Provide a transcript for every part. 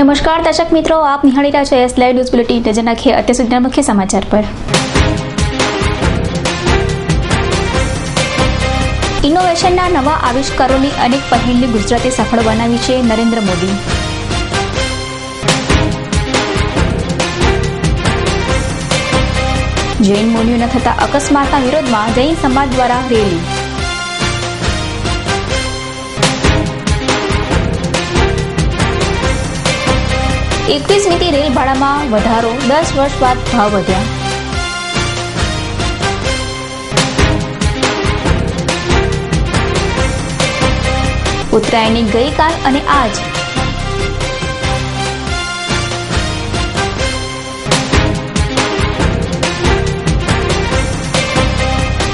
નમસ્કાર, દર્શક મિત્રો, આપ નિહાળી રહ્યા છો એસ લાઈવ ન્યૂઝ બુલેટિન નજર નાખીએ અત્યાર સુધીના મુખ્ય સમાચાર પર. ઇનોવેશનના નવા આવિષ્કારોની અનેક પહેલની ગુજરાતે સફળ બનાવી છે નરેન્દ્ર મોદી. જૈન મુનિઓના થતા અકસ્માતના વિરોધમાં જૈન સમાજ દ્વારા રેલી. એકવીસ મીથી રેલ ભાડામાં વધારો, દસ વર્ષ બાદ ભાવ વધ્યા. ઉત્તરાયણની ગઈકાલ અને આજ.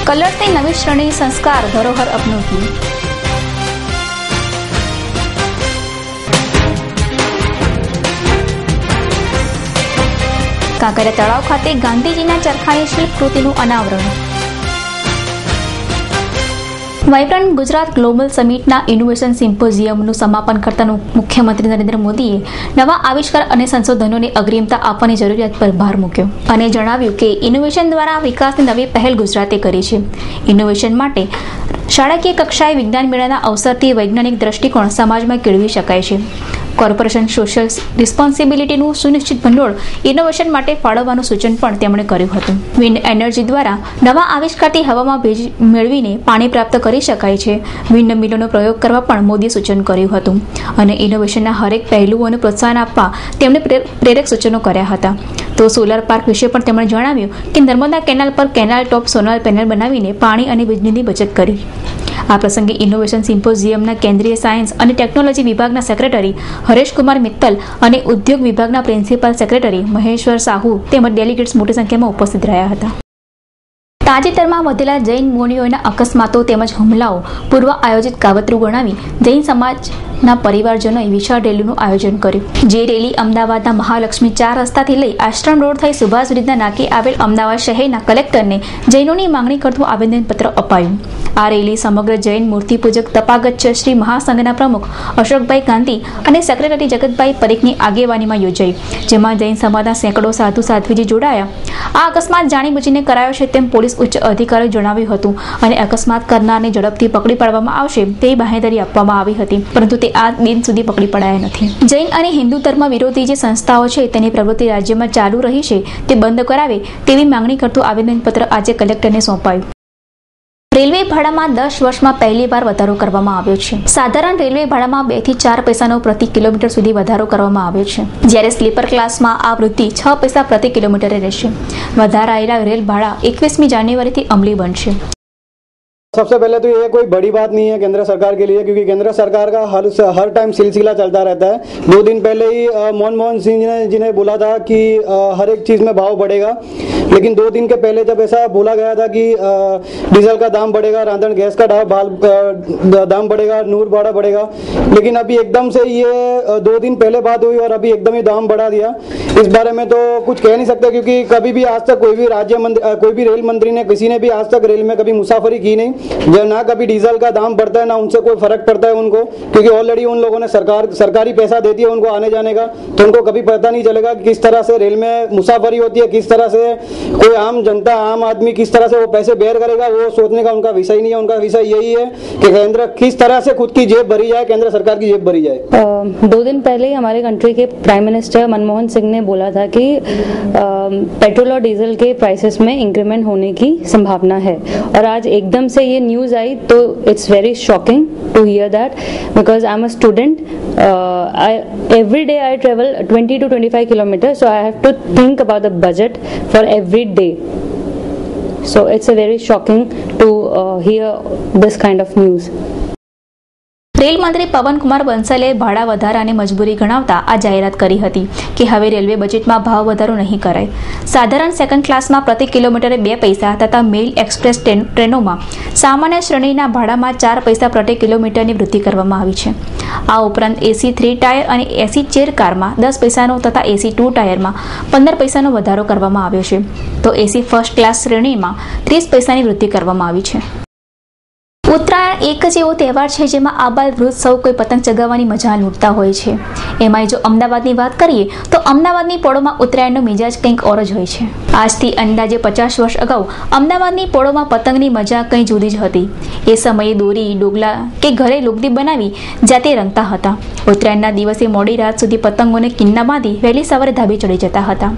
કલર્સની નવી શ્રેણી સંસ્કાર ધરોહર અપનાવ્યું કાંકરિયા તળાવ ખાતે ગાંધીજીના ચરખાની શિલ્પકૃતિનું અનાવરણ. વાઇબ્રન્ટ ગુજરાત ગ્લોબલ સમિટના ઇનોવેશન સિમ્પોઝિયમનું સમાપન કરતા મુખ્યમંત્રી નરેન્દ્ર મોદીએ નવા આવિષ્કાર અને સંશોધનોને અગ્રિમતા આપવાની જરૂરિયાત પર ભાર મૂક્યો અને જણાવ્યું કે ઇનોવેશન દ્વારા વિકાસની નવી પહેલ ગુજરાતે કરી છે. ઇનોવેશન માટે શાળાકીય કક્ષાએ વિજ્ઞાન મેળાના અવસરથી વૈજ્ઞાનિક દ્રષ્ટિકોણ સમાજમાં કેળવી શકાય છે. કોર્પોરેશન સોશિયલ રિસ્પોન્સિબિલિટીનું સુનિશ્ચિત ભંડોળ ઇનોવેશન માટે ફાળવવાનું સૂચન પણ તેમણે કર્યું હતું. વિન્ડ એનર્જી દ્વારા નવા આવિષ્કારથી હવામાં ભેજ મેળવીને પાણી પ્રાપ્ત કરી શકાય છે. વિન્ડ મિલોનો પ્રયોગ કરવા પણ મોદીએ સૂચન કર્યું હતું અને ઇનોવેશનના હરેક પહેલુઓને પ્રોત્સાહન આપવા તેમણે પ્રેરક સૂચનો કર્યા હતા. તો સોલાર પાર્ક વિશે પણ તેમણે જણાવ્યું કે નર્મદા કેનાલ પર કેનાલ ટોપ સોનાર પેનલ બનાવીને પાણી અને વીજળીની બચત કરી. આ પ્રસંગે ઇનોવેશન સિમ્પોઝિયમના કેન્દ્રીય સાયન્સ અને ટેકનોલોજી વિભાગના સેક્રેટરી હરેશકુમાર મિત્તલ અને ઉદ્યોગ વિભાગના પ્રિન્સિપાલ સેક્રેટરી મહેશ્વર સાહુ તેમજ ડેલિગેટ્સ મોટી સંખ્યામાં ઉપસ્થિત રહ્યા હતા. તાજેતરમાં વધેલા જૈન મુનિઓના અકસ્માતો તેમજ હુમલાઓ પૂર્વ આયોજિત કાવતરું ગણાવી જૈન સમાજના પરિવારજનોએ વિશાળ રેલીનું આયોજન કર્યું. જે રેલી અમદાવાદના મહાલક્ષ્મી ચાર રસ્તાથી લઈ આશ્રમ રોડ થઈ સુભાષ બ્રિજના નાકે આવેલ અમદાવાદ શહેરના કલેક્ટરને જૈનોની માંગણી કરતું આવેદનપત્ર અપાયું. આ રેલી સમગ્ર જૈન મૂર્તિ પૂજક તપાગત શ્રી મહાસંઘના પ્રમુખ અશોકભાઈ ગાંધી અને સેક્રેટરી જગતભાઈ પરીખની આગેવાનીમાં યોજાઈ, જેમાં જૈન સમાજના સેંકડો સાધુ સાધ્વીજી જોડાયા. આ અકસ્માત જાણીબુજીને કરાયો છે તેમ પોલીસ ઉચ્ચ અધિકારીઓ જણાવ્યું હતું અને અકસ્માત કરનારને ઝડપથી પકડી પાડવામાં આવશે તેવી બાહેધરી આપવામાં આવી હતી, પરંતુ તે આ દિન સુધી પકડી પડાયા નથી. જૈન અને હિન્દુ ધર્મ વિરોધી જે સંસ્થાઓ છે તેની પ્રવૃત્તિ રાજ્યમાં ચાલુ રહી છે તે બંધ કરાવે તેવી માંગણી કરતું આવેદનપત્ર આજે કલેક્ટરને સોંપાયું. રેલવે ભાડામાં દસ વર્ષમાં પહેલી વાર વધારો કરવામાં આવ્યો છે. સાધારણ રેલવે ભાડામાં બેથી ચાર પૈસાનો પ્રતિ કિલોમીટર સુધી વધારો કરવામાં આવ્યો છે. જ્યારે સ્લીપર ક્લાસમાં આ વૃદ્ધિ છ પૈસા પ્રતિ કિલોમીટરે રહેશે. વધારાયેલા રેલ ભાડા એકવીસમી જાન્યુઆરીથી અમલી બનશે. सबसे पहले तो ये कोई बड़ी बात नहीं है केंद्र सरकार के लिए, क्योंकि केंद्र सरकार का हर हर टाइम सिलसिला चलता रहता है। दो दिन पहले ही मनमोहन सिंह ने जिन्हें बोला था कि हर एक चीज़ में भाव बढ़ेगा। लेकिन दो दिन के पहले जब ऐसा बोला गया था कि डीजल का दाम बढ़ेगा, रांधन गैस का दाम बढ़ेगा, नूर भाड़ा बढ़ेगा। लेकिन अभी एकदम से ये दो दिन पहले बात हुई और अभी एकदम ही दाम बढ़ा दिया। इस बारे में तो कुछ कह नहीं सकते, क्योंकि कभी भी आज तक कोई भी राज्य मंत्री कोई भी रेल मंत्री ने, किसी ने भी आज तक रेल में कभी मुसाफरी की नहीं। जो ना कभी डीजल का दाम बढ़ता है, ना उनसे कोई फ़र्क पड़ता है उनको, क्योंकि ऑलरेडी उन लोगों ने सरकार, सरकारी पैसा देती है उनको आने जाने का तो उनको कभी पता नहीं चलेगा कि किस तरह से रेल में मुसाफरी होती है, किस तरह से कोई आम जनता, आम आदमी किस तरह से वो पैसे बेयर करेगा, वो सोचने का उनका विषय नहीं है, उनका विषय यही है कि केंद्र किस तरह से खुद की जेब भरी जाए, केंद्र सरकार की जेब भरी जाए। दो दिन पहले ही हमारे कंट्री के प्राइम मिनिस्टर मनमोहन सिंह ने बोला था कि पेट्रोल और डीजल के प्राइसेस में इंक्रीमेंट होने की संभावना है, और आज एकदम से ये न्यूज आई तो it's very shocking to hear that because I am a student every day I travel 20 to 25 kilometers, so I have to think about the budget for every day. So it's a very shocking to uh, hear this kind of news. rail મંત્રી પવનકુમાર બંસલે ભાડા વધારાને મજબૂરી ગણાવતા આ જાહેરાત કરી હતી કે હવે રેલવે બજેટમાં ભાવ વધારો નહીં કરાય. સાધારણ સેકન્ડ ક્લાસમાં પ્રતિ કિલોમીટરે બે પૈસા તથા મેલ એક્સપ્રેસ ટ્રેન- ટ્રેનોમાં સામાન્ય શ્રેણીના ભાડામાં ચાર પૈસા પ્રતિ કિલોમીટરની વૃદ્ધિ કરવામાં આવી છે. આ ઉપરાંત એસી થ્રી ટાયર અને એસી ચેર કારમાં દસ પૈસાનો તથા એસી ટુ ટાયરમાં પંદર પૈસાનો વધારો કરવામાં આવ્યો છે. તો એસી ફર્સ્ટ ક્લાસ શ્રેણીમાં ત્રીસ પૈસાની વૃદ્ધિ કરવામાં આવી છે. ઉત્તરાયણ એક જ એવો તહેવાર છે જેમાં આબાલ વૃદ્ધ સૌ કોઈ પતંગ ચગાવવાની મજા લૂંટતા હોય છે. એમાંય જો અમદાવાદની વાત કરીએ, તો અમદાવાદની પોળોમાં ઉત્તરાયણનો મિજાજ કંઈક ઓર જ હોય છે. આજથી અંદાજે પચાસ વર્ષ અગાઉ અમદાવાદની પોળોમાં પતંગની મજા કંઈ જુદી જ હતી. એ સમયે દોરી, ડોગલા કે ઘરે લુગદી બનાવી જાતે રંગતા હતા. ઉત્તરાયણના દિવસે મોડી રાત સુધી પતંગોને કિન્ના બાંધી વહેલી સવારે ધાબે ચડી જતા હતા.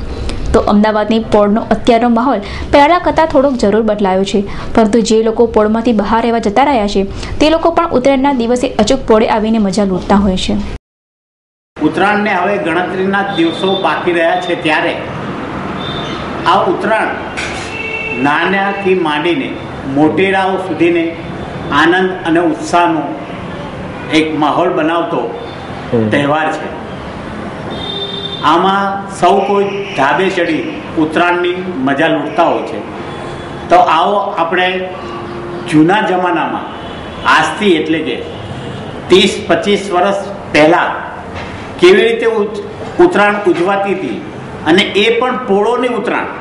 તો અમદાવાદની પોળનો અત્યારનો માહોલ પહેલા કરતાં થોડોક જરૂર બદલાયો છે. પરંતુ જે લોકો પોળમાંથી બહાર રહેવા જતા રહ્યા છે તે લોકો પણ ઉત્તરાયણના દિવસે અચૂક પોળે આવીને મજા લૂંટતા હોય છે. ઉત્તરાયણને હવે ગણતરીના દિવસો બાકી રહ્યા છે ત્યારે આ ઉત્તરાયણ નાનાથી માંડીને મોટેરાઓ સુધીને આનંદ અને ઉત્સાહનો એક માહોલ બનાવતો તહેવાર છે. આમાં સૌ કોઈ ધાબે ચડી ઉત્તરાયણની મજા લૂંટતા હોય છે. તો આવો આપણે જૂના જમાનામાં, આજથી એટલે કે ત્રીસ, પચીસ વર્ષ પહેલાં કેવી રીતે ઉત્તરાયણ ઉજવાતી હતી અને એ પણ પોળોની ઉત્તરાયણ.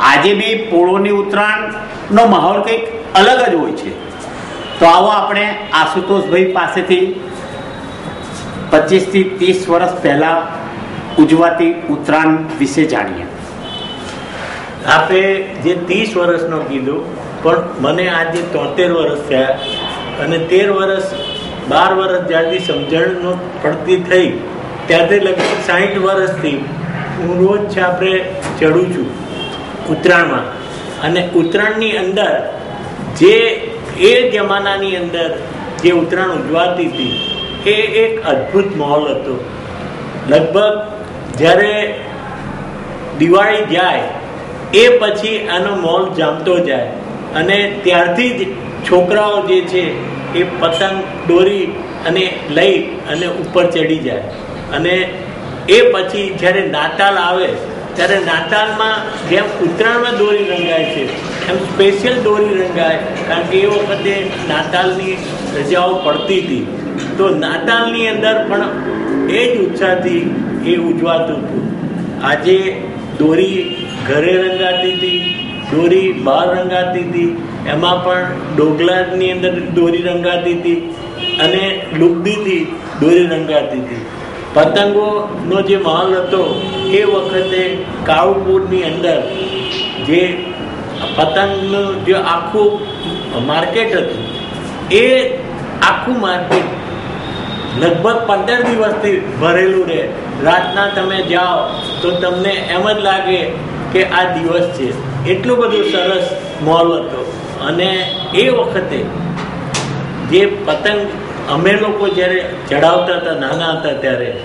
આજે બી પોળોની ઉત્તરાયણનો માહોલ કંઈક અલગ જ હોય છે. તો આવો આપણે આશુતોષભાઈ પાસેથી પચીસથી ત્રીસ વર્ષ પહેલાં ઉજવાતી ઉત્તરાયણ વિશે જાણીએ. આપે જે ત્રીસ વર્ષનો કીધું, પણ મને આજે તોતેર વર્ષ થયા અને તેર વર્ષ, બાર વર્ષ જ્યારથી સમજણ પડતી થઈ, ત્યારથી લગભગ સાહીઠ વર્ષથી હું રોજ છાપરે ચડું છું ઉત્તરાયણમાં. અને ઉત્તરાયણની અંદર જે, એ જમાનાની અંદર જે ઉત્તરાયણ ઉજવાતી હતી, એ એક અદ્ભુત માહોલ હતો. લગભગ જ્યારે દિવાળી જાય, એ પછી આનો મોલ જામતો જાય. અને ત્યારથી જ છોકરાઓ જે છે, એ પતંગ દોરી અને લઈ અને ઉપર ચડી જાય. અને એ પછી જ્યારે નાતાલ આવે, ત્યારે નાતાલમાં જેમ ઉત્તરાયણમાં દોરી રંગાય છે, એમ સ્પેશિયલ દોરી રંગાય, કારણ કે એ વખતે નાતાલની રજાઓ પડતી હતી. તો નાતાલની અંદર પણ એ જ ઉત્સાહથી એ ઉજવાતું હતું. આજે દોરી ઘરે રંગાતી હતી, દોરી બહાર રંગાતી હતી, એમાં પણ ડોગલાની અંદર દોરી રંગાતી હતી અને લુગદીથી દોરી રંગાતી હતી. પતંગોનો જે માહોલ હતો, એ વખતે કાળુપુરની અંદર જે પતંગનું જે આખું માર્કેટ હતું, એ આખું માર્કેટ લગભગ પંદર દિવસથી ભરેલું રહે. રાતના તમે જાઓ તો તમને એમ જ લાગે કે આ દિવસ છે. એટલું બધું સરસ મોલ હતો. અને એ વખતે જે પતંગ અમે લોકો જ્યારે ચડાવતા હતા, નાના હતા ત્યારે,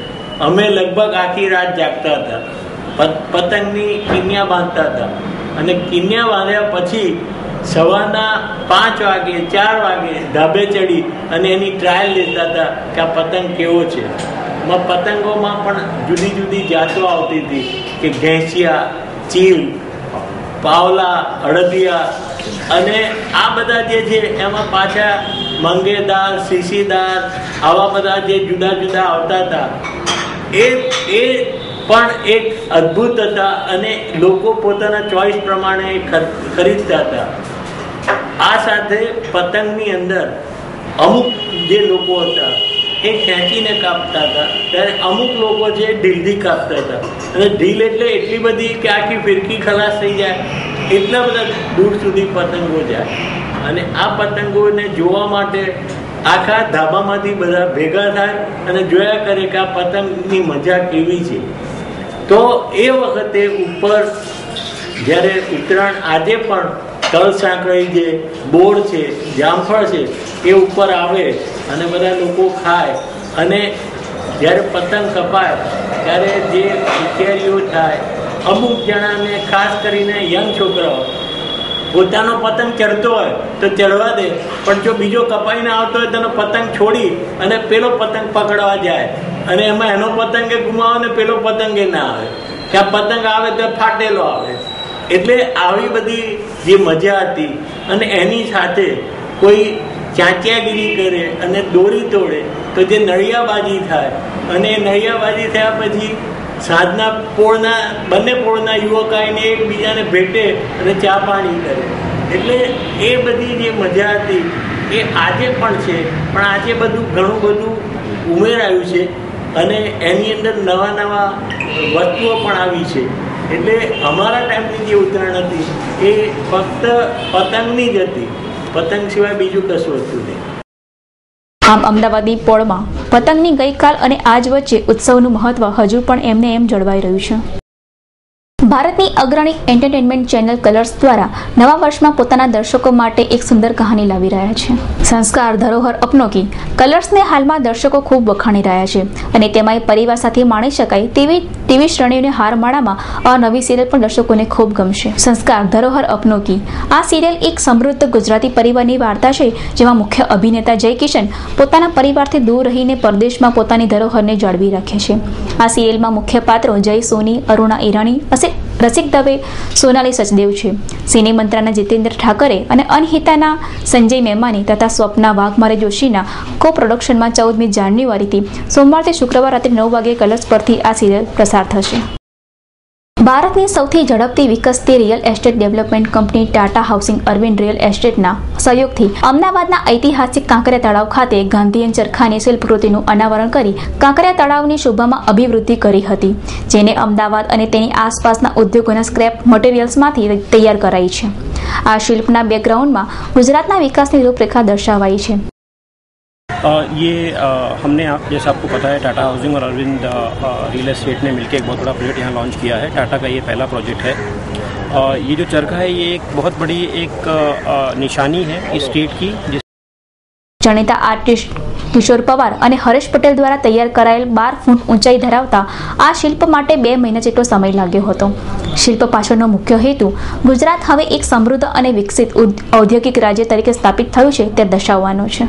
અમે લગભગ આખી રાત જાગતા હતા. પતંગની કિન્યા બાંધતા હતા. અને કિન્યા બાંધ્યા પછી સવારના પાંચ વાગે, ચાર વાગે ધાબે ચડી અને એની ટ્રાયલ લેતા હતા કે આ પતંગ કેવો છે. પતંગોમાં પણ જુદી જુદી જાતો આવતી હતી કે ઘેંસિયા, ચીલ, પાવલા, અડદિયા અને આ બધા જે છે એમાં પાછા મંગેદાર, શીશીદાર આવા બધા જે જુદા જુદા આવતા હતા. એ એ પણ એક અદ્ભુત હતા અને લોકો પોતાના ચોઈસ પ્રમાણે ખરીદતા હતા. આ સાથે પતંગની અંદર અમુક જે લોકો હતા, એ ખેંચીને કાપતા હતા. ત્યારે અમુક લોકો છે ઢીલથી કાપતા હતા. અને ઢીલ એટલે એટલી બધી કે આખી ફિરકી ખલાસ થઈ જાય. એટલા બધા દૂર સુધી પતંગો જાય. અને આ પતંગોને જોવા માટે આખા ધાબામાંથી બધા ભેગા થાય અને જોયા કરે કે આ પતંગની મજા કેવી છે. તો એ વખતે ઉપર જ્યારે ઉત્તરાયણ આજે પણ તલ સાંકળી છે બોર છે, જામફળ છે, એ ઉપર આવે અને બધા લોકો ખાય. અને જ્યારે પતંગ કપાય, ત્યારે જે વિચારીઓ થાય, અમુક જણાને ખાસ કરીને યંગ છોકરાઓ, પોતાનો પતંગ ચડતો હોય તો ચડવા દે, પણ જો બીજો કપાઈને આવતો હોય તેનો પતંગ છોડી અને પેલો પતંગ પકડવા જાય. અને એમાં એનો પતંગે ગુમાવે ને પેલો પતંગે ના આવે. ત્યાં પતંગ આવે તો ફાટેલો આવે. એટલે આવી બધી જે મજા હતી અને એની સાથે કોઈ ચાંચિયાગીરી કરે અને દોરી તોડે, તો જે નળિયાબાજી થાય, અને એ નળિયાબાજી થયા પછી સાંજના પોળના, બંને પોળના યુવક આવીને એકબીજાને ભેટે અને ચા પાણી કરે. એટલે એ બધી જે મજા હતી, એ આજે પણ છે, પણ આજે બધું ઘણું બધું ઉમેરાયું છે અને એની અંદર નવા નવા વસ્તુઓ પણ આવી છે. એટલે અમારા ટાઈમની જે ઉત્તરાયણ હતી, એ ફક્ત પતંગની જ હતી. પતંગ સિવાય બીજું કશું હતું નહીં. આમ અમદાવાદી પોળમાં પતંગની ગઈકાલ અને આજ વચ્ચે ઉત્સવનું મહત્વ હજુ પણ એમને એમ જળવાઈ રહ્યું છે. ભારતની અગ્રણી એન્ટરટેનમેન્ટ ચેનલ કલર્સ દ્વારા નવા વર્ષમાં પોતાના દર્શકો માટે એક સુંદર કહાની લાવી રહ્યા છે. સંસ્કાર ધરોહર અપનોકી કલર્સને હાલમાં દર્શકો ખૂબ વખાણી રહ્યા છે અને તેમાંય પરિવાર સાથે માણી શકાય તેવી ટીવી શ્રેણીઓને હારમાળામાં આ નવી સિરિયલ પણ દર્શકોને ખૂબ ગમશે. સંસ્કાર ધરોહર અપનોકી આ સિરિયલ એક સમૃદ્ધ ગુજરાતી પરિવારની વાર્તા છે, જેમાં મુખ્ય અભિનેતા જય કિશન પોતાના પરિવારથી દૂર રહીને પરદેશમાં પોતાની ધરોહરને જાળવી રાખે છે. આ સિરિયલમાં મુખ્ય પાત્રો જય સોની, અરુણા ઈરાણી અસે રસિક દવે, સોનાલી સચદેવ છે. સિને મંત્રાના જીતેન્દ્ર ઠાકરે અને અનહિતાના સંજય મહેમાની તથા સ્વપ્ના વાઘમારે જોશીના કો પ્રોડક્શનમાં ચૌદમી જાન્યુઆરીથી સોમવારથી શુક્રવાર રાત્રે નવ વાગે કલર્સ પરથી આ સિરિયલ પ્રસાર થશે. ભારતની સૌથી ઝડપથી વિકસતી real estate development company Tata housing Arvind real એસ્ટેટના સહયોગથી અમદાવાદના ઐતિહાસિક કાંકરિયા તળાવ ખાતે ગાંધીયન ચરખાની શિલ્પકૃતિનું અનાવરણ કરી કાંકરિયા તળાવની શોભામાં અભિવૃદ્ધિ કરી હતી, જેને અમદાવાદ અને તેની આસપાસના ઉદ્યોગોના સ્ક્રેપ મટીરિયલ્સમાંથી તૈયાર કરાઈ છે. આ શિલ્પના બેકગ્રાઉન્ડમાં ગુજરાતના વિકાસની રૂપરેખા દર્શાવાઈ છે. ये अ, हमने आप जैसा आपको पता है टाटा हाउसिंग और अरविंद अ, अ, रियल एस्टेट ने मिलकर एक बहुत बड़ा प्रोजेक्ट यहाँ लॉन्च किया है टाटा का ये पहला प्रोजेक्ट है अ, ये जो चरखा है ये एक बहुत बड़ी एक अ, अ, निशानी है इस स्टेट की जिस જાણીતા આર્ટિસ્ટ કિશોર પવાર અને હરેશ પટેલ દ્વારા તૈયાર કરાયેલ બાર ફૂટ ઊંચાઈ ધરાવતા આ શિલ્પ માટે બે મહિના જેટલો સમય લાગ્યો હતો શિલ્પ પાછળનો મુખ્ય હેતુ ગુજરાત હવે એક સમૃદ્ધ અને વિકસિત ઉદ- ઔદ્યોગિક રાજ્ય તરીકે સ્થાપિત થયું છે તે દર્શાવવાનો છે